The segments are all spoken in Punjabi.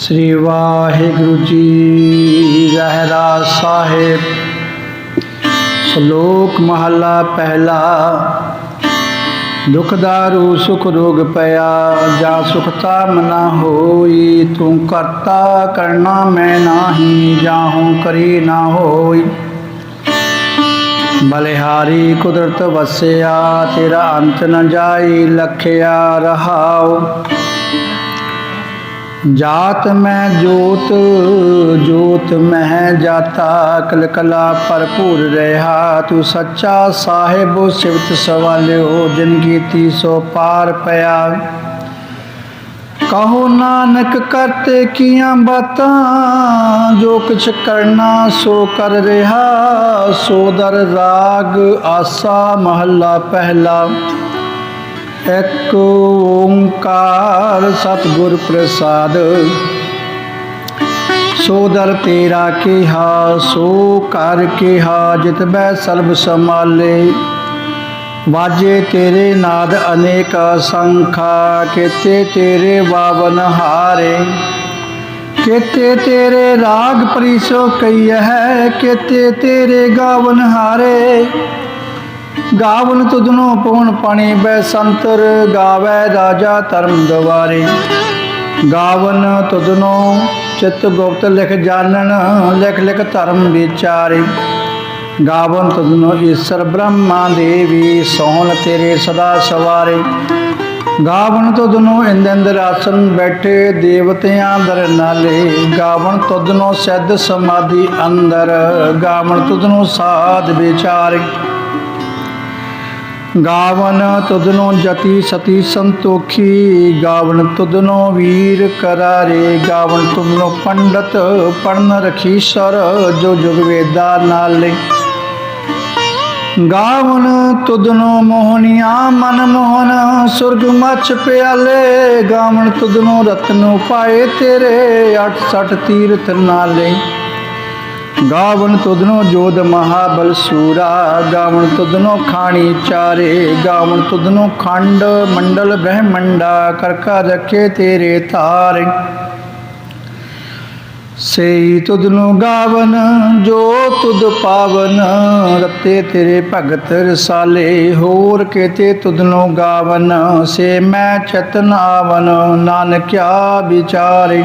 ਸ੍ਰੀ ਵਾਹਿਗੁਰੂ ਜੀ ਰਹਿਰਾ ਸਾਹਿਬ। ਸ਼ਲੋਕ ਮਹਲਾ ਪਹਿਲਾ। ਦੁਖ ਦਾਰੂ, ਸੁਖ ਰੋਗ ਪਿਆ, ਜਾ ਸੁਖਤਾ ਮਨਾ ਹੋਈ, ਤੂੰ ਕਰਤਾ ਕਰਨਾ ਮੈਂ ਨਾਹੀ ਜਾਹੂ ਕਰੀ ਨਾ ਹੋਈ। ਬਲਿਹਾਰੀ ਕੁਦਰਤ ਵਸਿਆ, ਤੇਰਾ ਅੰਤ ਨ ਜਾਈ, ਲਖਿਆ ਰਹਾਉ। ਜਾਤ ਮੈਂ ਜੋਤ ਜੋਤ ਮਹਿ ਜਾਤਾ ਕਲ ਕਲਾ ਭਰਪੂਰ ਰਹਾ। ਤੂੰ ਸੱਚਾ ਸਾਹਿਬ ਸਿਵਤ ਸਵਾਲਿਓ, ਜਿਨ ਕੀਤੀ ਸੋ ਪਾਰ ਪਿਆ। ਕਹੋ ਨਾਨਕ ਕਰਤੇ ਕੀਆਂ ਬਾਤਾਂ, ਜੋ ਕੁਛ ਕਰਨਾ ਸੋ ਕਰ ਰਿਹਾ। ਸੋਦਰ ਰਾਗ, ਆਸਾ ਮਹੱਲਾ ਪਹਿਲਾ। ਇੱਕ ਓੰਕਾਰ ਸਤਿਗੁਰ ਪ੍ਰਸਾਦ। ਸੋ ਦਰ ਤੇਰਾ ਕਿਹਾ, ਸੋ ਕਰ ਕਿਹਾ, ਜਿਤ ਬੈ ਸਰਬ ਸਮਾਲੇ ਵਾਜੇ ਤੇਰੇ ਨਾਦ ਅਨੇਕ ਸੰਖਾ, ਕੀਤੇ ਤੇਰੇ ਵਾਵਨ ਹਾਰੇ। ਕੀਤੇ ਤੇਰੇ ਰਾਗ ਪਰਿਸੋ ਕਈ ਹੈ ਕੀਤੇ ਤੇਰੇ ਗਾਵਨ ਹਾਰੇ। ਗਾਵਨ ਤੁਧਨੋ ਪਵਨ ਪਾਣੀ ਬੈ ਸੰਤਰ ਗਾਵੇ ਰਾਜਾ ਧਰਮ ਦਵਾਰੇ। ਗਾਵਨ ਤੁਧਨੋ ਚਿਤ ਗੁਪਤ ਲਿਖ ਜਾਣਨ, ਲਿਖ ਲਿਖ ਧਰਮ ਵਿਚਾਰੇ। ਗਾਵਨ ਤੁਧਨੋ ਈਸ਼ਰ ਬ੍ਰਹਮਾ ਦੇਵੀ, ਸੋਹਣ ਤੇਰੇ ਸਦਾ ਸਵਾਰੇ। ਗਾਵਨ ਤੁਧਨੋ ਇੰਦ ਅੰਦਰ ਆਸਨ ਬੈਠੇ, ਦੇਵਤਿਆਂ ਦਰ ਨਾਲੇ। ਗਾਵਨ ਤੁਧਨੋ ਸਿੱਧ ਸਮਾਧੀ ਅੰਦਰ, ਗਾਵਨ ਤੁਧਨੋ ਸਾਧ ਵਿਚਾਰੇ। ਗਾਵਨ ਤੁਧਨੋ ਜਤੀ ਸਤੀ ਸੰਤੋਖੀ, ਗਾਵਨ ਤੁਧਨੋ ਵੀਰ ਕਰਾਰੇ, ਗਾਵਨ ਤੁਧਨੋ ਪੰਡਤ ਪੜਨ ਰਖੀਸਰ ਜੋ ਜੁਗ ਵੇਦਾ ਨਾਲੇ। ਗਾਵਨ ਤੁਧਨੋ ਮੋਹਨੀਆਂ, ਮਨ ਮੋਹਨ ਸੁਰਗ ਮਛ ਪਿਆਲੇ, ਗਾਵਨ ਤੁਧਨੋ ਰਤਨੋ ਪਾਏ ਤੇਰੇ 68 ਤੀਰਥ ਨਾਲੇ। ਗਾਵਨ ਤੁਧਨੋ ਜੋਦ ਮਹਾਬਲ ਸੂਰਾ, ਗਾਵਨ ਤੁਧਨੋ ਖਾਣੀ ਚਾਰੇ, ਗਾਵਨ ਤੁਧਨੋ ਖੰਡ ਮੰਡਲ ਬ੍ਰਹਮੰਡਾ ਕਰਕਾ ਰਖੇ ਤੇਰੇ ਤਾਰੇ। ਸਈ ਤੁਧਨੋ ਗਾਵਨ, ਜੋ ਤੁਧ ਪਾਵਨ, ਰਤੇ ਤੇਰੇ ਭਗਤ ਰਸਾਲੇ, ਹੋਰ ਕੇਤੇ ਤੁਧਨੋ ਗਾਵਨ, ਸੇ ਮੈਂ ਚਤਨ ਆਵਨ, ਨਾਨਕਿਆ ਵਿਚਾਰੇ।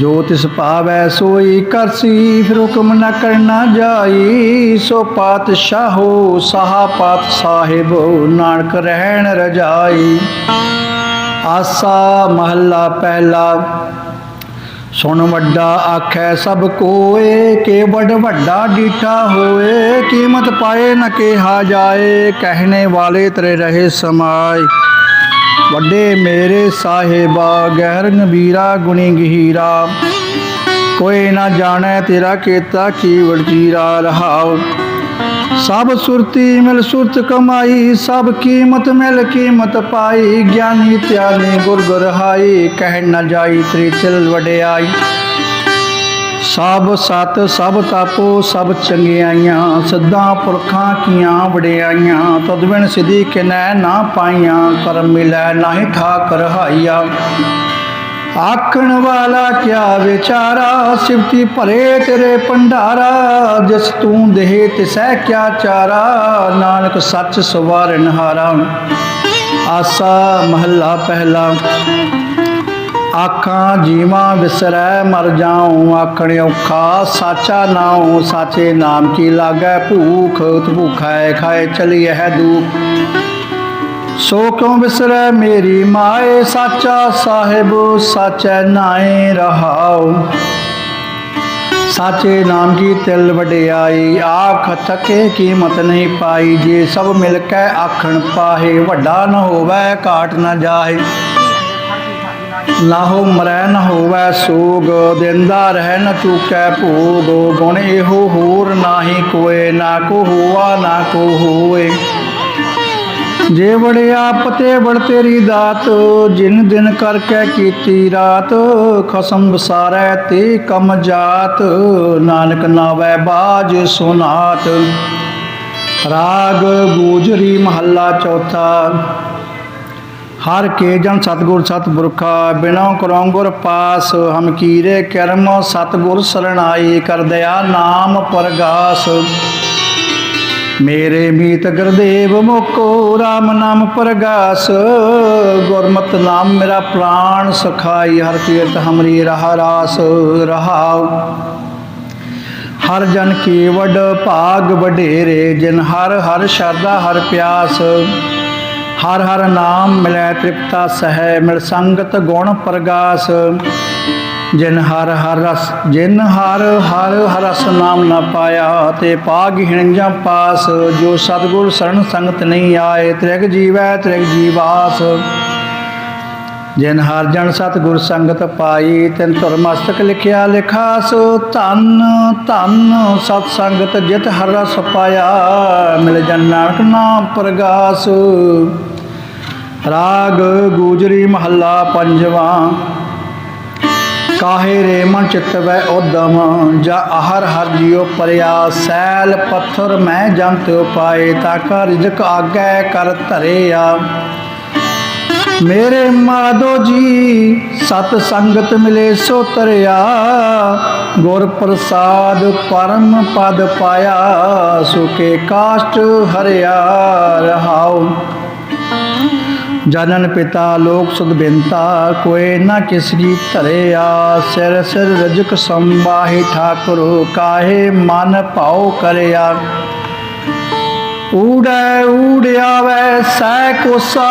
ਜੋ ਤਿਸ ਭਾਵੈ ਸੋਈ ਕਰਸੀ ਫਿਰ ਹੁਕਮ ਨ ਕਰਨਾ ਜਾਈ। ਸੋ ਪਾਤਸ਼ਾਹੋ, ਸਾਹਾ ਪਾਤ ਸਾਹਿਬ, ਨਾਨਕ ਰਹਿਣ ਰਜਾਈ। ਆਸਾ ਮਹੱਲਾ ਪਹਿਲਾ, ਸੁਣ ਵੱਡਾ ਆਖੈ ਸਭ ਕੋਏ, ਕੇ ਵੱਡ ਵੱਡਾ ਡੀਠਾ ਹੋਏ। ਕੀਮਤ ਪਾਏ ਨ ਕਿਹਾ ਜਾਏ, ਕਹਿਣੇ ਵਾਲੇ ਤਰੇ ਰਹੇ ਸਮਾਏ। ਵੱਡੇ ਮੇਰੇ ਸਾਹਿਬਾ, ਗਹਿਰ ਨਬੀਰਾ ਗੁਣੀ ਗਹੀਰਾ। ਕੋਈ ਨਾ ਜਾਣੈ ਤੇਰਾ ਕੀਤਾ ਕੀ ਵਰਜੀਰਾ ਰਹਾਉ। ਸਭ ਸੁਰਤੀ ਮਿਲ ਸੁਰਤ ਕਮਾਈ, ਸਭ ਕੀਮਤ ਮਿਲ ਕੀਮਤ ਪਾਈ। ਗਿਆਨੀ ਧਿਆਨੀ ਗੁਰ ਗੁਰਹਾਈ ਕਹਿ ਨ ਜਾਈ ਤੇਰੀ ਵਡਿਆਈ। ਸਭ ਸਤ, ਸਭ ਤਾਪੋ, ਸਭ ਚੰਗਿਆਈਆਂ, ਸਦਾ ਪੁਰਖਾਂ ਕੀਆਂ ਵਡਿਆਈਆਂ, ਤਦ ਬਿਨ ਸਿਧੀ ਕਿਨੈ ਨਾ ਪਾਈਆਂ ਕਰਮ ਮਿਲੈ ਨਾਹੀ ਠਾਕ ਰਹਾਈਆ ਆਖਣ ਵਾਲਾ ਕਿਆ ਵਿਚਾਰਾ ਸਿਵਤੀ ਭਰੇ ਤੇਰੇ ਭੰਡਾਰਾ, ਜਿਸ ਤੂੰ ਦੇਹ ਤਿਸੈ ਕਿਆ ਚਾਰਾ, ਨਾਨਕ ਸੱਚ ਸਵਾਰਨ ਹਾਰਾ ਆਸਾ ਮਹੱਲਾ ਪਹਿਲਾ। ਆਖਾਂ, ਜੀਵਾਂ ਵਿਸਰੈ ਮਰ ਜਾਉ, ਆਖਣ ਔਖਾ, ਸਾਚਾ ਨਾਉ, ਸਾਚੇ ਨਾਮ ਕੀ ਲਾਗੈ, ਭੂਖ ਤੁ ਖਾਏ ਚਲੀਐ ਦੂਖ। ਸੋ ਕਿਉ ਵਿਸਰੈ ਮੇਰੀ ਮਾਏ, ਸਾਚਾ ਸਾਹਿਬ, ਸਾਚੈ ਨਾਏ ਰਹਾਉ। ਸਾਚੇ ਨਾਮ ਕੀ ਤਿਲ ਵਡਿਆਈ, ਆਖ ਥਕੇ ਕੀਮਤ ਨਹੀਂ ਪਾਈ, ਜੇ ਸਭ ਮਿਲ ਕੇ ਆਖਣ ਪਾਹੇ, ਵੱਡਾ ਨ ਹੋਵੇ, ਘਾਟ ਨ ਜਾਏ ਲਾਹੋ ਮਰੈ ਨ ਹੋਵੈ ਸੋਗ, ਦਿੰਦਾ ਰਹਿ ਨ ਚੂਕੈ ਭੋਗ। ਗੁਣ ਇਹੋ ਹੋਰ ਨਾਹੀ ਕੋਏ, ਨਾ ਕੋ ਹੋਆ, ਨਾ ਕੋ ਹੋਏ। ਜੇ ਵੜਿਆ ਪਤੇ ਵੜ ਤੇਰੀ ਦਾਤ, ਜਿਨ ਦਿਨ ਕਰ ਕਰਕੇ ਕੀਤੀ ਰਾਤ, ਖਸਮ ਬਸਾਰੈ ਤੇ ਕਮ ਜਾਤ। ਨਾਨਕ ਨਾਵੈ ਬਾਜ ਸੁਨਾਤ। ਰਾਗ ਗੂਜਰੀ ਮਹੱਲਾ ਚੌਥਾ। ਹਰ ਕੇ ਜਨ ਸਤਗੁਰ ਸਤਿਪੁਰਖਾ, ਬਿਨੋ ਕਰੋ ਗੁਰ ਪਾਸ, ਹਮ ਕੀਰੇ ਕਰਮ ਸਤਗੁਰ ਸਰਣਾਈ ਕਰ ਦਇਆ ਨਾਮ ਪਰਗਾਸ। ਮੇਰੇ ਮੀਤ ਗੁਰਦੇਵ ਮੁਕੋ RAM ਨਾਮ ਪਰਗਾਸ, ਗੁਰਮਤਿ ਨਾਮ ਮੇਰਾ ਪ੍ਰਾਣ ਸਖਾਈ, ਹਰ ਕੀਰਤ ਹਮਰੀ ਰਹਾ ਰਾਸ ਰਹਾਉ। ਹਰ ਜਨ ਕੀ ਵਡ ਭਾਗ ਵਡੇਰੇ, ਜਿਨ ਹਰ ਹਰ ਸ਼ਰਧਾ ਹਰ ਪਿਆਸ। ਹਰ ਹਰ ਨਾਮ ਮਿਲੈ ਤ੍ਰਿਪਤਾ ਸਹਿ, ਮਿਲ ਸੰਗਤ ਗੁਣ ਪ੍ਰਗਾਸ। ਜਿਨ ਹਰ ਹਰ ਰਸ, ਜਿਨ ਹਰ ਹਰ ਹਰਸ ਨਾਮ ਨਾ ਪਾਇਆ, ਤੇ ਪਾਗਹੀਣ ਜਾਂ ਪਾਸ। ਜੋ ਸਤਗੁਰ ਸਰਣ ਸੰਗਤ ਨਹੀਂ ਆਏ, ਤ੍ਰਿਗ ਜੀਵੈ ਤ੍ਰਿਗ ਜੀਵਾਸ। ਜਿਨ ਹਰ ਜਨ ਸਤਗੁਰ ਸੰਗਤ ਪਾਈ, ਤਿਨ ਧੁਰ ਮਸਤਕ ਲਿਖਿਆ ਲਿਖਾਸ, ਧੰਨ ਧੰਨ ਸਤ ਸੰਗਤ ਜਿਤ ਹਰ ਰਸ ਪਾਇਆ, ਮਿਲ ਜਨ ਨਾਨਕ ਨਾਮ ਪ੍ਰਗਾਸ। ਰਾਗ ਗੂਜਰੀ ਮਹੱਲਾ ਪੰਜਵਾਂ, ਕਾਹੇ ਰੇ ਮਨ ਚਿਤ ਉਦਮ ਜਾ ਆਹਰ ਹਰ ਜਿਉ ਪਰਿਆ, ਸੈਲ ਪੱਥਰ ਮੈਂ ਜੰਤ ਉਪਾਏ, ਤਾ ਕਾ ਰਿਜਕ ਆਗੈ ਕਰ ਧਰਿਆ। ਮੇਰੇ ਮਾਧੋ ਜੀ, ਸਤ ਸੰਗਤ ਮਿਲੇ ਸੋ ਤਰਿਆ, ਗੁਰ ਪ੍ਰਸਾਦ ਪਰਮ ਪਦ ਪਾਇਆ ਸੁਕੇ ਕਾਸ਼ਟ ਹਰਿਆ ਰਹਾਉ। ਜਨਨ ਪਿਤਾ ਲੋਕ ਸੁਧ ਬਿੰਤਾ, ਕੋਏ ਨਾ ਕਿਸਗੀ ਧਰਿਆ, ਸਿਰ ਸਿਰ ਰਜਕ ਸੰਬਾਹੀ ਠਾਕੁਰ, ਕਾਹੇ ਮਨ ਭਾਉ ਕਰਿਆ। ਊੜੈ ਊੜਿਆਵੈ ਸੈ ਕੋਸਾ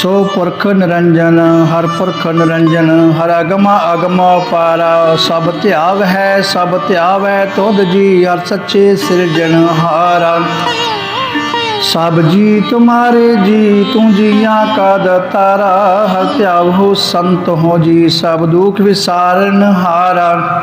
ਸੋ ਪੁਰਖ ਨਿਰੰਜਨ, ਹਰ ਪੁਰਖ ਨਿਰੰਜਨ, ਹਰ ਅਗਮ ਅਗਮ ਪਾਰਾ, ਸਭ ਧਿਆਵ ਹੈ ਸਭ ਧਿਆਵ ਹੈ ਤੁਧ ਜੀ ਹਰ ਸੱਚੇ ਸਿਰਜਣ ਹਾਰਾ। ਸਭ ਜੀ ਤੁਮਾਰੇ ਜੀ, ਤੂੰ ਜੀਆਂ ਕਾ ਦਤਾਰਾ, ਹਰ ਧਿਆਵ ਹੋ ਸੰਤ ਹੋ ਜੀ, ਸਭ ਦੁਖ ਵਿਸਾਰਨ ਹਾਰਾ।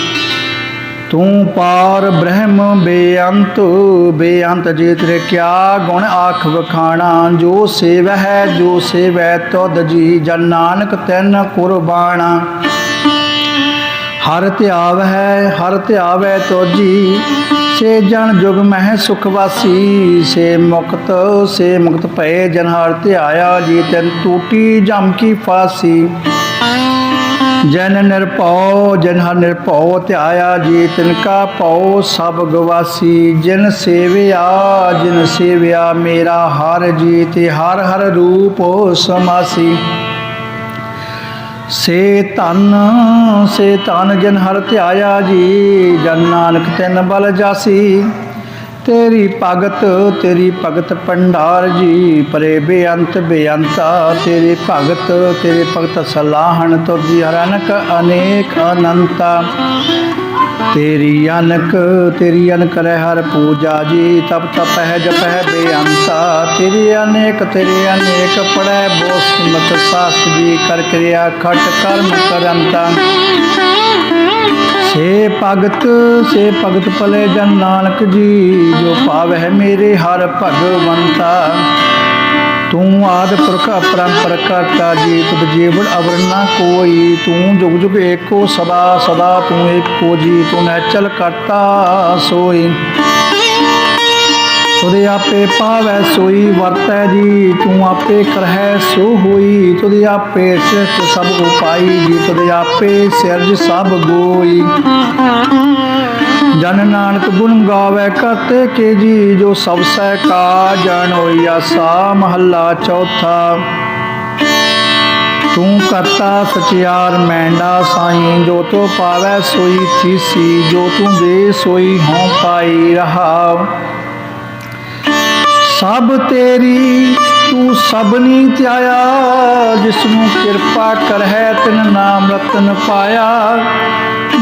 ਤੂੰ ਪਾਰ ਬ੍ਰਹਮ ਬੇਅੰਤ ਬੇਅੰਤ ਜੀ ਤੇਰੇ ਕਿਆ ਗੁਣ ਆਖ ਵਖਾਣਾ, ਜੋ ਸੇਵ ਹੈ ਜੋ ਸੇਵੈ ਤੁਧ ਜੀ, ਜਨ ਨਾਨਕ ਤੈਨ ਕੁਰਬਾਨਾ ਹਰ ਧਿਆਵ ਹੈ ਹਰ ਧਿਆਵੈ ਤੋਜੀ ਸੇ ਜਨ ਜੁਗ ਮਹਿ ਸੁਖ ਵਾਸੀ, ਸੇ ਮੁਕਤ ਸੇ ਮੁਕਤ ਭਏ ਜਨ ਹਰ ਧਿਆਇਆ ਜੀ, ਤੈਨ ਟੂਟੀ ਜਮ ਕੀ ਫਾਸੀ। ਜਨ ਨਿਰਭਉ ਜਨ ਹਰ ਨਿਰਭਉ ਧਿਆਇਆ, ਜੀ ਤਿਨ ਕਾ ਭਉ, ਸਭ ਗਵਾਸੀ, ਜਿਨ ਸੇਵਿਆ ਜਿਨ ਸੇਵਿਆ ਮੇਰਾ ਹਰ ਜੀ ਤੇ ਹਰ ਹਰ ਰੂਪ ਸਮਾਸੀ। ਸੇ ਧਨ ਸੇ ਧਨ ਜਨ ਹਰ ਧਿਆਇਆ, ਜੀ ਜਨ ਨਾਨਕ ਤਿਨ ਬਲ ਜਾਸੀ। ਤੇਰੀ ਭਗਤ ਤੇਰੀ ਭਗਤ ਭੰਡਾਰ ਜੀ, ਪਰੇ ਬੇਅੰਤ ਬੇਅੰਤਾ, ਤੇਰੀ ਭਗਤ, ਤੇਰੇ ਭਗਤ ਸਲਾਹਣ ਤੁਰਜੀ ਹਰਨਕ ਅਨੇਕ ਅਨੰਤਾ। ਤੇਰੀ ਅਨਕ ਤੇਰੀ ਅਨਕ ਰਹਿ ਹਰ ਪੂਜਾ ਜੀ, ਤਪ ਤਪ ਹੈ ਜਪ ਹੈ ਬੇਅੰਤਾ। ਤੇਰੀ ਅਨੇਕ ਤੇਰੀ ਅਨੇਕ ਪੜੈ ਬੋਸ ਮਤ ਸਾਸ ਜੀ, ਕਰ ਕਿਰਿਆ ਖਟ ਕਰਮ ਕਰੰਤਾ। ਸੇ ਭਗਤ ਸੇ ਭਗਤ ਭਲੇ ਜਨ ਨਾਨਕ ਜੀ, ਜੋ ਪਾਵਹਿ ਮੇਰੇ ਹਰ ਭਗਵੰਤਾ। ਤੂੰ ਆਦ ਪੁਰਖ ਅਪਰੰਪਰ ਕਰਤਾ ਜੀ, ਤੁਧ ਜੀਵਨ ਅਵਰ ਨਾ ਕੋਈ। ਤੂੰ ਜੁਗ ਜੁਗ ਏਕੋ ਸਦਾ ਸਦਾ ਤੂੰ ਏਕੋ ਜੀ, ਤੂੰ ਨੈਚਲ ਕਰਤਾ ਸੋਈ। ਤੁਦੇ ਆਪੇ ਪਾਵੈ ਸੋਈ, ਵਰਤੈ ਜੀ, ਤੂੰ ਆਪੇ ਕਰਹਿ, ਸੋ ਹੋਈ। ਤੁਦੇ ਆਪੇ ਸਿਰਜ ਸਭ ਉਪਾਈ, ਜੀ ਤੁਦੇ ਆਪੇ ਸਿਰਜ ਸਭ ਗੋਈ। ਜਨ ਨਾਨਕ ਗੁਣ ਗਾਵੇ ਕਰਤੇ ਕੇ ਜੀ, ਜੋ ਸਭ ਸਹਿ ਕਾ ਜਨ ਹੋਈ ਆਸਾ ਮਹੱਲਾ ਚੌਥਾ। ਤੂੰ ਕਰਤਾ ਸਚਿਆਰ ਮੈਂਡਾ ਸਾਈਂ, ਜੋ ਤੋ ਪਾਵੈ ਸੋਈ ਥੀਸੀ ਜੋ ਤੂੰ ਦੇ ਸੋਈ ਹਉ ਪਾਈ ਰਹਾ। ਸਭ ਤੇਰੀ, ਤੂੰ ਸਭਨੀ ਧਿਆਇਆ ਜਿਸ ਨੂੰ ਕਿਰਪਾ ਕਰਹਿ, ਤਿਨ ਨਾਮ ਰਤਨ ਪਾਇਆ।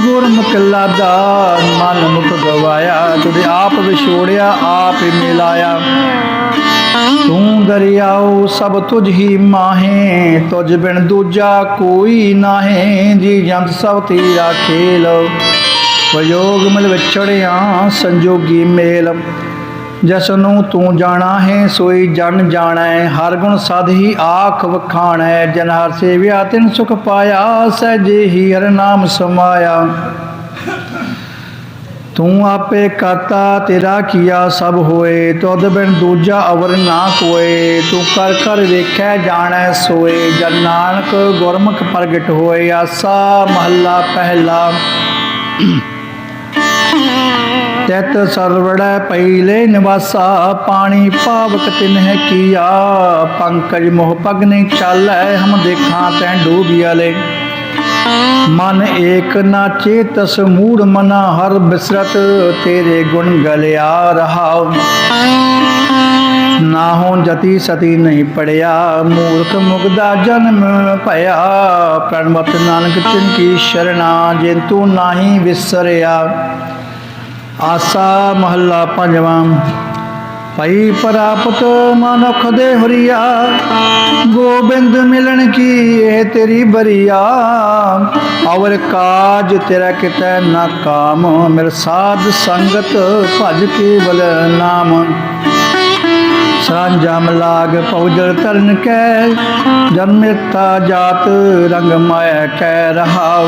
ਗੁਰਮੁਖ ਲਾਦਾ ਮਨ ਮੁਖ ਗਵਾਇਆ ਤੁਦੇ ਆਪ ਵਿਛੋੜਿਆ, ਆਪ ਹੀ ਮਿਲਾਇਆ। ਤੂੰ ਦਰਿਆਓ ਸਭ ਤੁਝ ਹੀ ਮਾਹੇ, ਤੁਝ ਬਿਨ ਦੂਜਾ ਕੋਈ ਨਾਹੇ। ਜੀ ਜੰਤ ਸਭ ਤੇਰਾ ਖੇਲ, ਵਿਯੋਗ ਮਿਲ ਵਿਛੜਿਆ, ਸੰਜੋਗੀ ਮੇਲ। ਜਸ ਨੂੰ ਤੂੰ ਜਾਣਾ ਹੈ, ਸੋਈ ਜਨ ਜਾਣੈ, ਹਰ ਗੁਣ ਸਦ ਹੀ ਆਖ ਵਖਾਣੈ, ਜਨ ਹਰ ਸੇਵਿਆ ਤਿਨ ਸੁਖ ਪਾਇਆ ਸਹਿਜੇ ਹੀ ਹਰ ਨਾਮ ਸਮਾਇਆ। ਤੂੰ ਆਪੇ ਕਰਤਾ, ਤੇਰਾ ਕੀਆ ਸਭ ਹੋਏ, ਤੁਧ ਬਿਨ ਦੂਜਾ ਅਵਰ ਨਾ ਕੋਏ, ਤੂੰ ਕਰ ਕਰ ਵੇਖੈ, ਜਾਣੈ, ਸੋਏ, ਜਨ ਨਾਨਕ ਗੁਰਮੁਖ ਪ੍ਰਗਟ ਹੋਏ, ਆਸਾ ਮਹੱਲਾ ਪਹਿਲਾ। ਤਤ ਸਰਵੜੈ ਪਹਿਲੇ ਨਿਵਾਸਾ, ਪਾਣੀ ਪਾਵਕ ਤਿਨਹਿ ਕੀਆ। ਪੰਕਜ ਮੋਹ ਪਗ ਨਹੀਂ ਚਾਲੈ, ਹਮ ਦੇਖਾਂ ਤੈਂ ਡੂਬਿਆਲੇ ਮਨ ਏਕ ਨਾ ਚੇਤ ਮੂੜ ਮਨਾ ਹਰ ਬਿਸਰਤ, ਤੇਰੇ ਗੁਣ ਗਲਿਆ ਰਹਾਉ। ਨਾ ਹੋਂ ਜਤੀ ਸਤੀ ਨਹੀਂ ਪੜਿਆ, ਮੂਰਖ ਮੁਗਦਾ ਜਨਮ ਭਇਆ। ਪ੍ਰਣਵਤ ਨਾਨਕ ਤਿਨ ਕੀ ਸ਼ਰਣਾ ਜਿਨ ਤੂੰ ਨਾਹੀ ਵਿਸਰਿਆ। ਆਸਾ ਮਹੱਲਾ ਪੰਜਵਾਂ। ਪਈ ਪ੍ਰਾਪਤ ਮਨੁਖ ਦੇ ਹਰੀਆ, ਗੋਬਿੰਦ ਮਿਲਣ ਕੀ ਇਹ ਤੇਰੀ ਬਰੀਆ? ਔਰ ਕਾਜ ਤੇਰਾ ਕਿਤੈ ਨਾ ਕਾਮ, ਮਿਲ ਸਾਧ ਸੰਗਤ ਭਜ ਕੇਵਲ ਨਾਮ। ਸਾਂਝਮ ਲਾਗ ਪਉਜਲ ਤਰਨ ਕੈ, ਜਨਮੇਤਾ ਜਾਤ ਰੰਗ ਮਾਇ ਕੈ ਰਹਾਉ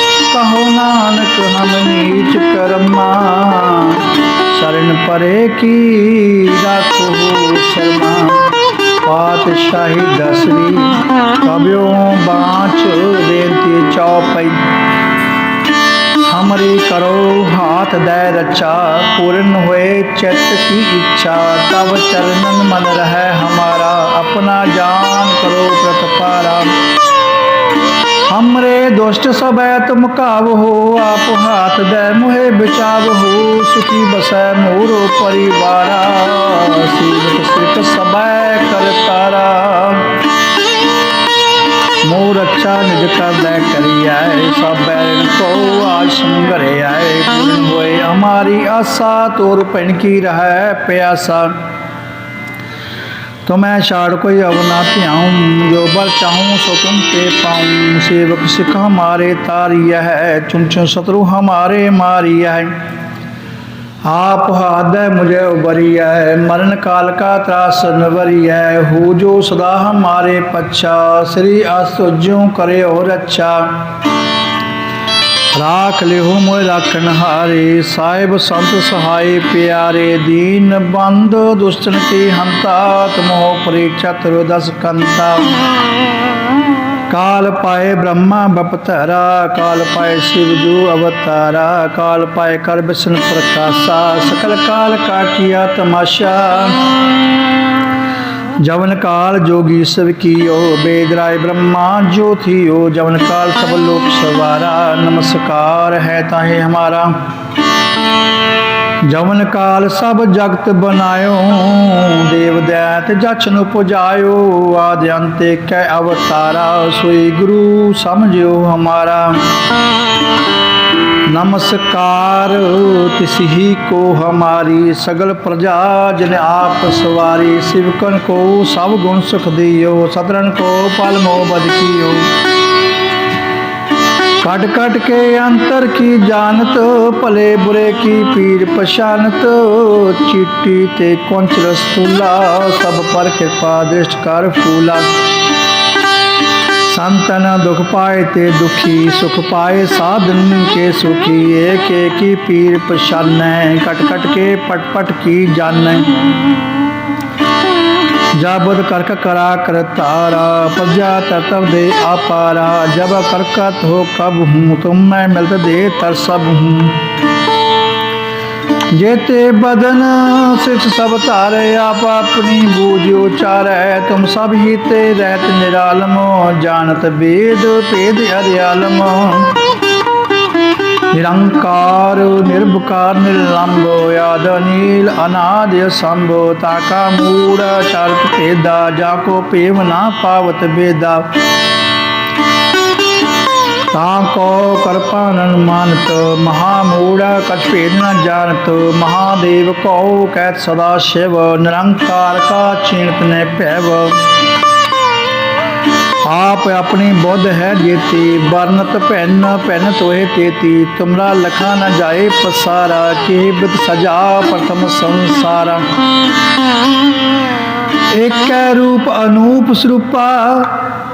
ਕਹੋ ਨਾਨਕ, ਹਮ ਨੀਚ ਕਰਮਾ। ਸ਼ਰਨ ਪਰੇ ਕੀ ਰਾਖੋ ਸ਼ਰਮਾ। ਪਾਤਸ਼ਾਹੀ ਦਸਵੀ ਕਬਿਓ ਬਾਚ ਬੇਨਤੀ ਚੌਪਈ। ਹਮਰੀ ਕਰੋ ਹਾਥ ਦੈ ਰਚਾ ਪੂਰਨ ਹੋਏ ਚਿਤ ਕੀ ਇੱਛਾ। ਤਵ ਚਰਨਨ ਮਨ ਰਹਿ ਹਮਾਰਾ, ਆਪਣਾ ਜਾਨ ਕਰੋ ਪ੍ਰਤਪਾਰਾ। ਹਮਰੇ ਦੁਸ਼ਟ ਸਬੈ ਤੁਮ ਕਾਵ ਹੋ ਆਪ ਹਾਥ ਦੈ ਮੁਹਿ ਬਚਾਵ ਹੋ ਸੁਖੀ ਬਸੈ ਮੋਰੋ ਪਰਿਵਾਰਾ ਸੀਵਤ ਸਿਕ ਸਬੈ ਕਰਤਾਰਾ ਮੋਰ ਅੱਛਾ ਨਿਜ ਕਰਦਾ ਕਰੀਐ ਸਭ ਕੋ ਆਜ ਸੰਗਰਿਐ ਪੂਰਨ ਹੋਏ ਹਮਾਰੀ ਆਸਾ ਤੋਰ ਪੈਣ ਕੀ ਰਹੈ ਪਿਆਸਾ तो मैं छाड़ कोई अब ना ध्याऊं जो बल चाहूँ सो तुम ते पाऊँ। सेवक सिख हमारे तारिया है। चुन चुन शत्रु हमारे मारिया है। आप हाथ मुझे उबरिया है। मरण काल का त्रास नवरिया है। हो जो सदा हमारे पच्छा। श्री आसुज्यों करे और अच्छा। ਰਾਖ ਲਿਓ ਮੋਇ ਰਾਖਣ ਹਾਰੇ, ਸਾਹਿਬ ਸੰਤ ਸਹਾਈ ਪਿਆਰੇ, ਦੀਨ ਬੰਦ ਦੁਸ਼ਟਨ ਕੀ ਹੰਤਾ ਤਮੋ ਪਰੀ ਚਤੁਰ ਕੰਤਾ। ਕਾਲ ਪਾਏ ਬ੍ਰਹਮਾ ਬਪਤਰਾ ਕਾਲ ਪਾਏ ਸ਼ਿਵ ਜੂ ਅਵਤਾਰਾ, ਕਾਲ ਪਾਏ ਕਰ ਬਿਸ਼ਨ ਪ੍ਰਕਾਸ਼ਾ, ਸਕਲ ਕਾਲ ਕਾ ਕੀਆ ਤਮਾਸ਼ਾ। ਜਵਨ ਕਾਲ ਜੋਗੀ ਸਭ ਕੀਓ, ਬੇਦਰਾਏ ਬ੍ਰਹਮਾ ਜੋਥਿਓ ਜਵਨ ਕਾਲ ਸਭ ਲੋਕ ਸਵਾਰਾ, ਨਮਸਕਾਰ ਹੈ ਤਾਹੇ ਹਮਾਰਾ। ਜਵਨ ਕਾਲ ਸਭ ਜਗਤ ਬਨਾਇਓ ਦੇਵ ਦੈਤ ਜਛ ਨੂੰ ਪੁਜਾਇਓ, ਆਦ ਅੰਤੇ ਕੈ ਅਵਤਾਰਾ ਸੋਈ ਗੁਰੂ ਸਮਝਿਓ ਹਮਾਰਾ। ਨਮਸਕਾਰ ਤਿਸਹੀ ਕੋ ਹਮਾਰੀ ਸਗਲ ਪ੍ਰਜਾ, ਜਿਨ ਆਪ ਸਵਾਰੀ ਸਿਵਕਨ ਕੋ, ਸਭ ਗੁਣ ਸੁਖ ਦਿਓ ਸਤਰਨ ਕੋ, ਪਲ ਮੋਹ ਬਦ ਕੱਟ ਕੱਟ ਕੇ ਅੰਤਰ ਕੀ ਜਾਣਤ, ਭਲੇ ਬੁਰੇ ਕੀ ਪੀਰ ਪਛਾਨਤ। ਚੀਟੀ ਤੇ ਕੁੰਚ ਰਸੂਲਾ, ਸਭ ਪਰ ਕਿਰਪਾ ਦ੍ਰਿਸ਼ਟ ਕਰ ਫੂਲਾ। ਸੰਤਨ ਦੁਖ ਪਾਏ ਤੇ ਦੁਖੀ ਸੁਖ ਪਾਏ, ਸਾਧਨ ਕੇ ਸੁਖੀ, ਏਕੇ ਏਕੀ ਪੀਰ ਪਛਾਨੈ। ਕਟ ਕਟ ਕੇ ਪਟ ਪਟ ਕੀ ਜਾਣੈ। ਜਾਬਦ ਕਰਕ ਕਰਾ ਕਰਤਾਰਾ ਪਜਾ ਤਰਤਵ ਦੇ ਆਪਾਰਾ, ਜਬ ਕਰਕਤ ਹੋ ਕਬ ਹੂੰ, ਤੁਮ ਮੈਂ ਮਿਲਤ ਦੇ ਤਰ ਸਭ ਹੂੰ। ਜੇਤੇ ਬਦਨ ਸਿਖ ਸਭ ਧਾਰੇ, ਆਪ ਆਪਣੀ ਬੂਝ ਉਚਾਰੈ, ਤੁਮ ਸਭ ਹੀ ਤੇ ਰਹਿਤ ਨਿਰਾਲਮੋ, ਜਾਣਤ ਵੇਦ ਭੇਦ ਹਰਿਆਲਮੋ। ਨਿਰੰਕਾਰ, ਨਿਰਭਕਾਰ, ਨਿਰਲੰਭ ਆਦ ਨੀਲ ਅਨਾਦ ਸੰਭੋ ਤਾਕਾ ਮੂੜ ਚਰਤ ਤੇਦਾ ਜਾ ਕੋ ਪੇਮ ਨਾ ਪਾਵਤ ਬੇਦਾ। ਤਾਂ ਕੋ ਕਰਪਾਨਨ ਮਾਨਤ, ਮਹਾ ਮੂੜਾ, ਕਛੇ ਨ ਜਾਣਤ, ਮਹਾਦੇਵ ਕੋ ਕਹਿਤ ਸਦਾ ਸ਼ਿਵ, ਨਿਰੰਕਾਰ ਕਾ ਚਿੰਤ ਆਪ ਆਪਣੀ ਬੁੱਧ ਹੈ ਜੇਤੀ, ਵਰਨਤ ਭੈਨ ਭੈਨ ਤੋਏ ਤੇਤੀ, ਤੁਮਰਾ ਲਖਾ ਨ ਜਾਏ ਪਸਾਰਾ, ਕੇ ਬਿਤ ਸਜਾ ਪ੍ਰਥਮ ਸੰਸਾਰਾ। ਏਕੈ ਰੂਪ ਅਨੂਪ ਸਰੂਪਾ,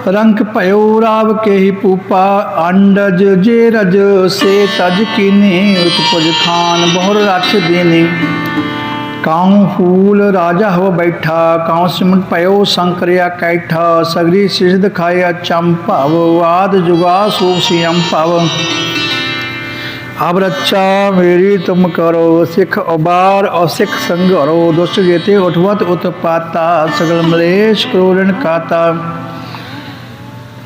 ਰੰਗ ਭਇਓ ਰਾਵ ਕੇਹੀ ਪੂਪਾ, ਅੰਡਜ ਜੇ ਰਜ ਸੇ ਤਜ ਕੀਨੀ, ਉਤਪੁਜ ਖਾਨ ਬਹੁਰ ਰਛ ਦੇਨੀ। ਕਾਉ ਫੂਲ ਰਾਜਾ ਹੋ ਬੈਠਾ, ਕਾਉ ਸਿਮਟ ਭਇਓ ਸੰਕਰਿਆ ਕੈਠਾ, ਸਗਰੀ ਸਿਜਦ ਖਾਇਆ ਚੰਭਵ ਆਦ ਜੁਗਾ ਸੂਪ ਸਿਯੰ ਭਵ। ਅਬ ਰੱਛਾ ਮੇਰੀ ਤੁਮ ਕਰੋ, ਸਿੱਖ ਉਬਾਰ ਔ ਸਿੱਖ ਸੰਘਰੋ, ਦੁਸ਼ਟ ਜੇਤੇ ਉਠਵਤ ਉਤਪਾਤਾ, ਸਗਲ ਮਲੇਸ਼ ਕਰੋੜਨ ਕਾਤਾ।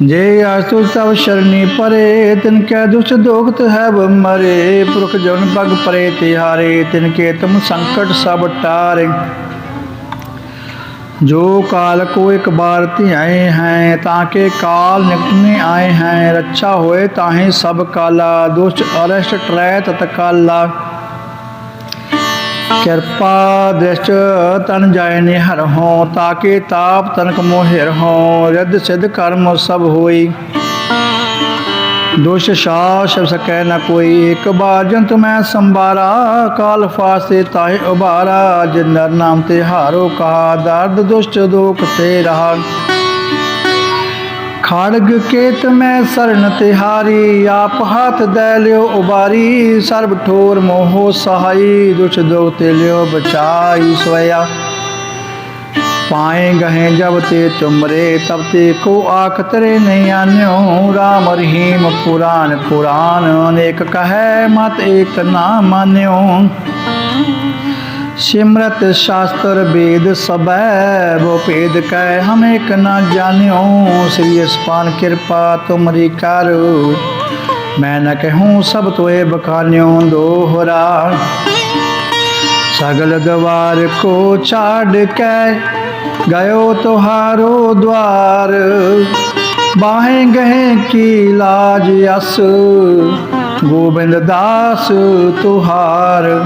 ਜੇ ਆਸਤੁ ਤਵ ਸ਼ਰਣੀ ਪਰੇ ਤਿਨ ਕੈ ਦੁਸ਼ਟ ਦੋਗਤ ਹੈ ਮਰੇ ਪੁਰਖ ਜਨ ਪਗ ਪਰੇ ਤਿਹਾਰੇ ਤਿਨ ਕੇ ਤੁਮ ਸੰਕਟ ਸਭ ਟਾਰੇ जो काल को एक बार धियाए हैं ताके काल निकटने आए हैं रक्षा होए ताहे सब काला दुष्ट अरष्ट ट्रय तत्काला ਕਿਰਪਾ ਦ੍ਰਿਸ਼ਟ ਤਨ ਜਾਏ ਨਿਹਰ ਹੋ ਤਾਕੇ ਤਾਪ ਤਨਕ ਮੋਹਿਰ ਹੋ, ਰਿੱਧ ਸਿਧ ਕਰਮ ਸਭ ਹੋਈ। ਦੁਸ਼ ਸ਼ਾ ਸ਼ਬ ਸਕੈ ਨ ਕੋਈ, ਇੱਕ ਬਾਰ ਜੰਤ ਮੈਂ ਸੰਬਾਰਾ ਕਾਲ ਫਾਸੇ ਤਾਹਿ ਉਬਾਰਾ ਜਿਨ ਨਾਮ ਤੇ ਹਾਰੋ ਕਾ ਦਰਦ ਦੁਸ਼ਟ ਦੋਖ ਤੇ ਰਹਾ। ਖੜਗ ਕੇਤ ਮੈਂ ਸਰਨ ਤਿਹਾਰੀ ਆਪ ਹੱਥ ਦੇ ਲਿਓ ਉਬਾਰੀ, ਸਰਬ ਠੋਰ ਮੋਹ ਸਹਾਈ ਦੁਛ ਦੁਖ ਤੇ ਲਿਓ ਬਚਾਈ ਸੋਇਆ ਪਾਏ ਗਹੇ ਜਬ ਤੇ ਤੁਮਰੇ, ਤਬ ਤੇ ਕੋ ਆਖਤਰੇ ਨਹੀਂ ਆਨਿਓ। ਰਾਮ ਰਹੀਮ ਪੁਰਾਨ ਪੁਰਾਨ, ਅਨੇਕ ਕਹੈ ਮਤ ਏਕ ਨਾ ਮਾਨਿਓ। ਸਿਮਰਤ ਸ਼ਾਸਤਰ ਵੇਦ ਸਭੈ ਵੋ ਭੇਦ ਕੈ ਹਮ ਇਕ ਨਾ ਜਾਣਿਓ, ਸ੍ਰੀ ਅਸਪਾਨ ਕਿਰਪਾ ਤੁਮਰੀ ਕਰੋ। ਮੈਂ ਨ ਕਹੂੰ ਸਭ ਤੋਏ ਬਖਾਨਿਓ ਦੋਹਰਾ। ਸਗਲ ਦਵਾਰ ਕੋ ਛਾੜ ਕੇ, ਗਇਓ ਤੁਹਾਰੋ ਦਵਾਰ। ਬਾਹੇ ਗਏ ਕੀ ਲਾਜ ਅਸ, ਗੋਬਿੰਦ ਦਾਸ ਤੁਹਾਰ।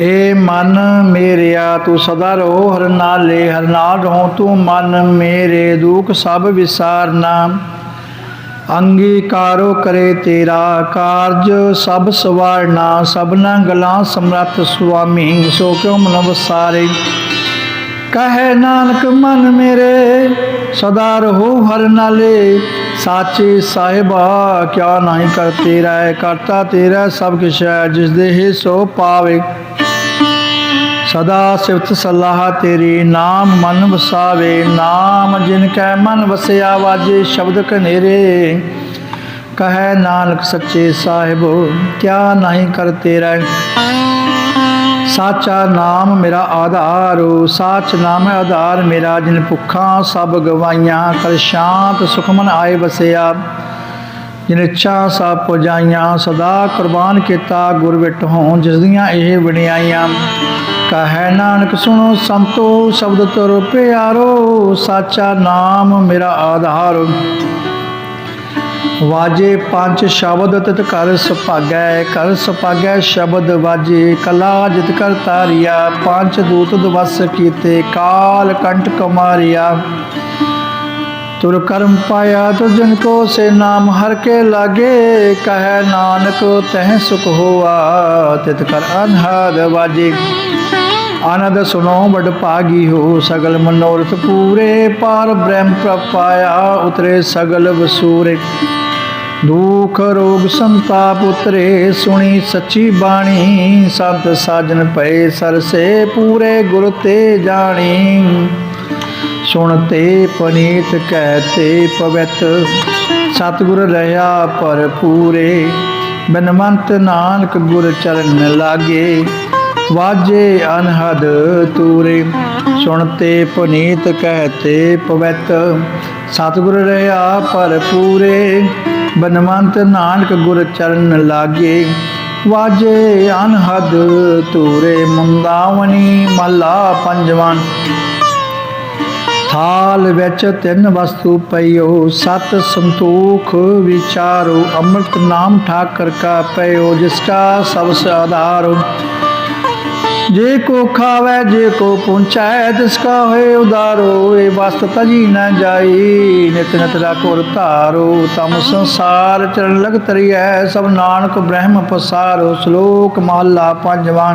ਏ ਮਨ ਮੇਰਿਆ, ਤੂੰ ਸਦਾ ਰਹੋ, ਹਰ ਨਾਲੇ, ਹਰ ਨਾਲ ਰਹੋ, ਤੂੰ ਮਨ ਮੇਰੇ ਦੁਖ ਸਭ ਵਿਸਾਰਨਾ। ਅੰਗੀਕਾਰੋ ਕਰੇ ਤੇਰਾ ਕਾਰਜ, ਸਭ ਸਵਾਰਨਾ, ਸਭਨਾ ਗਲਾਂ ਸਮਰੱਥ ਸੁਆਮੀ, ਸੋ ਕਿਉ ਮਨ ਵਸਾਰੇ? ਕਹੇ ਨਾਨਕ, ਮਨ ਮੇਰੇ, ਸਦਾ ਰਹੋ, ਹਰ ਨਾਲੇ। ਸਾਚੇ ਸਾਹਿਬਾ, ਕਿਆ ਨਹੀਂ ਕਰ ਤੇਰਾ ਹੈ ਕਰਤਾ ਤੇਰਾ ਸਭ ਕਿਛ ਹੈ ਜਿਸ ਦੇ ਹੀ ਸੋ ਪਾਵੇ। ਸਦਾ ਸਿਫਤ ਸਲਾਹ ਤੇਰੀ, ਨਾਮ ਮਨ ਵਸਾਵੇ, ਨਾਮ ਜਿਨ ਕੈ ਮਨ ਵਸਿਆ, ਵਾਜੇ ਸ਼ਬਦ ਕਨੇਰੇ ਕਹੈ ਨਾਨਕ ਸੱਚੇ ਸਾਹਿਬ, ਕਿਆ ਨਹੀਂ ਕਰ ਤੇਰਾ? ਸਾਚਾ ਨਾਮ ਮੇਰਾ ਆਧਾਰ, ਸਾਚ ਨਾਮ ਆਧਾਰ ਮੇਰਾ, ਜਿਨ ਭੁੱਖਾਂ ਸਭ ਗਵਾਈਆਂ, ਕਰ ਸ਼ਾਂਤ ਸੁਖਮਨ ਆਏ ਵਸਿਆ। ਜਿਨ ਇੱਛਾ ਸਭ ਪੁਜਾਈਆਂ, ਸਦਾ ਕੁਰਬਾਨ ਕੀਤਾ ਗੁਰ ਵਿਟ ਹੋਂ ਜਿਸ ਦੀਆਂ ਇਹ ਵਡਿਆਈਆਂ। ਕਹੈ ਨਾਨਕ ਸੁਣੋ ਸੰਤੋ, ਸ਼ਬਦ ਤੁਰ ਪਿਆਰੋ, ਸਾਚਾ ਨਾਮ ਮੇਰਾ ਆਧਾਰ। ਵਾਜੇ ਪੰਜ ਸ਼ਬਦ ਤਿਤ ਕਰ ਸੁਭਾਗੈ ਕਰ ਸੁਭਾਗੈ ਸ਼ਬਦ ਵਾਜੇ, ਕਲਾ ਜਿਤ ਕਰ ਤਾਰਿਆ, ਪੰਜ ਦੂਤ ਦਵਸ ਕੀਤੇ, ਕਾਲ ਕੰਟ ਮਾਰਿਆ ਤੁਰ ਕਰਮ ਪਾਇਆ ਤੁ ਜਨ ਕੋ ਸੇ ਨਾਮ ਹਰ ਕੇ ਲਾਗੇ, ਕਹੈ ਨਾਨਕ ਤਹ ਸੁਖ ਹੋਆ, ਤਿਤ ਕਰ ਅਨਹਦ ਆਨੰਦ ਸੁਨੋ ਬੜ ਭਾਗੀ ਹੋ, ਸਗਲ ਮਨੋਰਥ ਪੂਰੇ, ਪਾਰ ਬ੍ਰਹਮ ਪ੍ਰਪਾਇਆ, ਉਤਰੇ ਸਗਲ ਵਸੂਰੇ। ਦੁਖ ਰੋਗ ਸੰਤਾਪ ਉਤਰੇ, ਸੁਣੀ ਸੱਚੀ ਬਾਣੀ, ਸੰਤ ਸਾਜਨ ਪਏ ਸਰਸੇ, ਪੂਰੇ ਗੁਰ ਤੇ ਜਾਣੀ। ਸੁਣਤੇ ਪਨੀਤ ਕਹਤੇ ਪਵਿੱਤ, ਸਤਿਗੁਰ ਰਹਾ ਪਰ ਪੂਰੇ ਬਨਮੰਤ ਨਾਨਕ ਗੁਰ ਚਰਨ ਲਾਗੇ, ਵਾਜੇ ਅਨਹਦ ਤੂਰੇ। ਸੁਣਤੇ ਪੁਨੀਤ ਕਹਤੇ ਪਵਿੱਤ, ਸਤਿਗੁਰ ਰਹਾ ਪਰ ਪੂਰੇ ਬਨਵੰਤ ਨਾਨਕ ਗੁਰ ਚਰਨ ਲਾਗੇ, ਵਾਜੇ ਅਨਹਦ ਤੂਰੇ। ਮੁੰਦਾਵਣੀ ਮਹਲਾ ਪੰਜਵਾਂ ਥਾਲ ਵਿੱਚ ਤਿੰਨ ਵਸਤੂ ਪਈਓ ਸਤ ਸੰਤੋਖ ਵਿਚਾਰੋ। ਅੰਮ੍ਰਿਤ ਨਾਮ ਠਾਕਰ ਕਾ ਪਈਓ ਜਿਸ ਕਾ ਸਭ ਆਧਾਰ। ਜੇ ਕੋ ਖਾਵੇ, ਜੇ ਕੋ ਪੁੰਚੈ ਤਿਸ ਕਾ ਹੋਏ ਉਦਾਰੋ। ਇਹ ਵਸਤ ਤਜੀ ਨਾ ਜਾਈ, ਨਿਤ ਨਿਤ ਰਾਖੋਰ ਧਾਰੋ। ਤਮ ਸੰਸਾਰ ਚਰਨ ਲਗ ਤਰੀਐ ਸਭ ਨਾਨਕ ਬ੍ਰਹਮ ਪਸਾਰੋ। ਸ਼ਲੋਕ ਮਹਲਾ ਪੰਜਵਾਂ।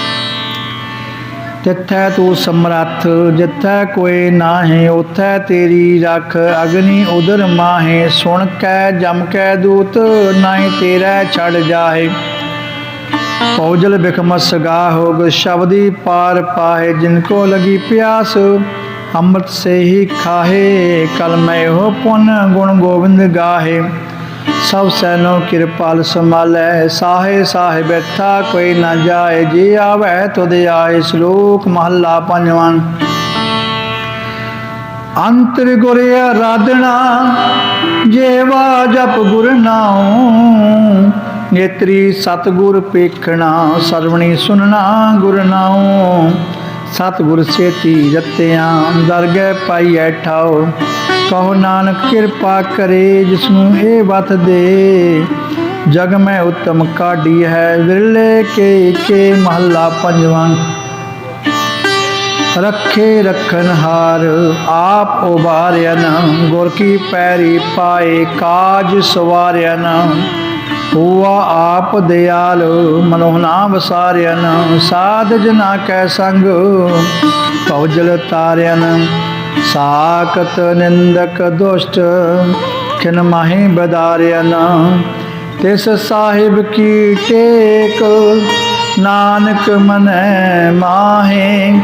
ਤਿੱਥੈ ਤੂੰ ਸਮਰੱਥ, ਜਿੱਥੈ ਕੋਈ ਨਾਹੀਂ, ਉਥੈ ਤੇਰੀ ਰੱਖ। ਅਗਨੀ ਉਦਰ ਮਾਹੇ, ਸੁਣ ਕੈ, ਜਮ ਕੈ ਦੂਤ, ਨਾਹੀਂ ਤੇਰਾ ਛੜ ਜਾਹੇ। ਪੌਜਲ ਬਿਖਮਸ ਗਾਹੋਗ, ਸ਼ਬਦੀ ਪਾਰ ਪਾਹੇ, ਜਿਨ ਕੋ ਲਗੀ ਪਿਆਸ, ਅੰਮ੍ਰਿਤ ਸੇ ਹੀ ਖਾਹੇ। ਕਲ ਮੈਂ ਹੋ ਪੁਨ ਗੁਣ ਗੋਬਿੰਦ ਗਾਹੇ। ਸਭ ਸੈਨੋ ਕਿਰਪਾਲ ਸਮਾਲੈ ਸਾਹੇ ਸਾਹਿਬ ਬੈਠਾ ਕੋਈ ਨਾ ਜਾਏ, ਜੀ ਆਵੈ ਤੁਧ ਆਏ ਸ਼ਲੋਕ ਮਹੱਲਾ ਪੰਜਵਾਂ। ਅੰਤਰ ਗੁਰ ਆਰਾਧਨਾ ਜੇਵਾ ਜਪ ਗੁਰ ਨਾਉ, ਨੇਤਰੀ ਸਤਗੁਰ ਪੇਖਣਾ, ਸਰਵਣੀ ਸੁਨਣਾ ਗੁਰ ਨਾਉ। ਸਤਿਗੁਰ ਸੇਤੀ ਰਤਿਆਂ ਦਰਗਹਿ ਪਾਈਐ ਠਾਓ ਕਹੋ ਨਾਨਕ, ਕਿਰਪਾ ਕਰੇ ਜਿਸ ਨੂੰ ਇਹ ਬਤ ਦੇ। ਜਗ ਮੈਂ ਉਤਮ ਕਾਢੀ ਹੈ, ਵਿਰਲੇ ਕੇ ਕੇ ਮਹੱਲਾ ਪੰਜਵਾਂ। ਰੱਖੇ ਰਖਨ ਹਾਰ, ਆਪ ਉਬਾਰਿਆਨ ਗੁਰ ਕੀ ਪੈਰੀ ਪਾਏ, ਕਾਜ ਸਵਾਰਿਆਨ ਹੁਆ ਆਪ ਦਿਆਲ ਮਨੋਹਨਾ ਵਸਾਰਿਆਨ ਸਾਧ ਜਨਾ ਕੈ ਸੰਗ, ਭਉਜਲ ਤਾਰਿਆਨ ਸਾਕਤ ਨਿੰਦਕ ਦੁਸ਼ਟ, ਖਿਨ ਮਾਹੀ ਬਦਾਰਿਆਨ ਤਿਸ ਸਾਹਿਬ ਕੀ ਟੇਕ, ਨਾਨਕ ਮਨੈ ਮਾਹੇ,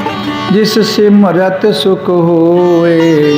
ਜਿਸ ਸਿਮਰਤ ਸੁਖ ਹੋਏ।